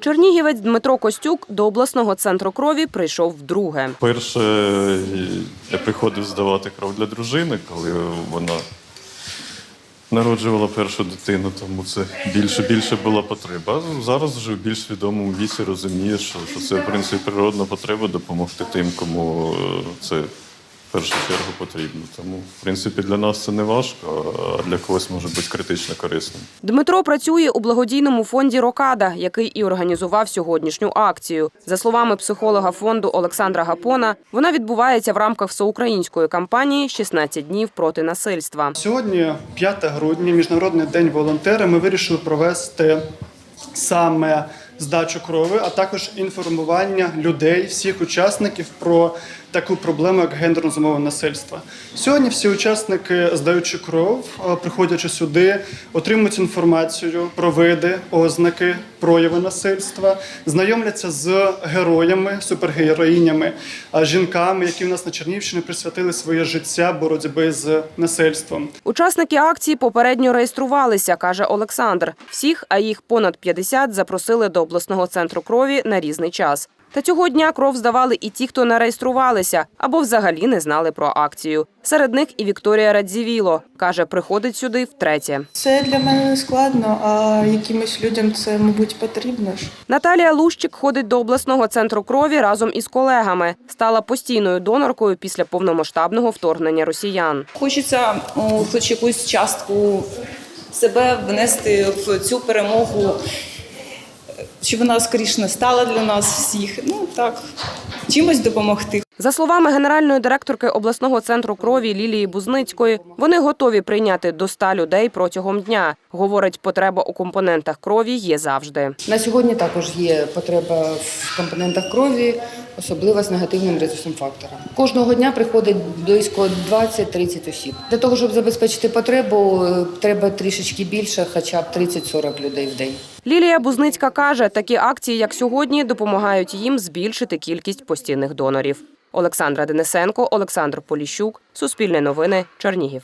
Чернігівець Дмитро Костюк до обласного центру крові прийшов вдруге. Перше, я приходив здавати кров для дружини, коли вона народжувала першу дитину, тому це більше більше була потреба. Зараз вже в більш свідомому віці розумієш, що, що це в принципі природна потреба допомогти тим, кому е, це в першу чергу потрібно. Тому, в принципі, для нас це не важко, а для когось може бути критично корисним. Дмитро працює у благодійному фонді Рокада, який і організував сьогоднішню акцію. За словами психолога фонду Олександра Гапона, вона відбувається в рамках всеукраїнської кампанії «16 днів проти насильства. Сьогодні, 5 грудня, Міжнародний день волонтера. Ми вирішили провести саме здачу крови, а також інформування людей, всіх учасників про таку проблему, як гендерно зумовлене насильство. Сьогодні всі учасники, здаючи кров, е, приходячи сюди, отримують інформацію про види, ознаки, прояви насильства, знайомляться з героями, супергероїнями, жінками, які в нас на Чернівщині присвятили своє життя боротьби з насильством. Учасники акції попередньо реєструвалися, каже Олександр. Всіх, а їх понад 50, запросили до обласного центру крові на різний час. Та цього дня кров здавали і ті, хто не реєструвалися або взагалі не знали про акцію. Серед них і Вікторія Радзівіло. Каже, приходить сюди втретє. Це для мене не складно, а якимось людям це, мабуть, потрібно ж. Наталія Лущик ходить до обласного центру крові разом із колегами. Стала постійною доноркою після повномасштабного вторгнення росіян. Хочеться хоч якусь частку себе внести в цю перемогу, щоб вона скоріш не стала для нас всіх. Ну так, чимось допомогти. За словами генеральної директорки обласного центру крові Лілії Бузницької, вони готові прийняти до 100 людей протягом дня. Говорить, потреба у компонентах крові є завжди. На сьогодні також є потреба в компонентах крові, особливо з негативним резусом фактором. Кожного дня приходить близько 20-30 осіб. Для того, щоб забезпечити потребу, е, треба трішечки більше, хоча б 30-40 людей в день. Лілія Бузницька каже, такі акції, як сьогодні, допомагають їм збільшити кількість постійних донорів. Олександра Денисенко, Олександр Поліщук, Суспільне новини, Чернігів.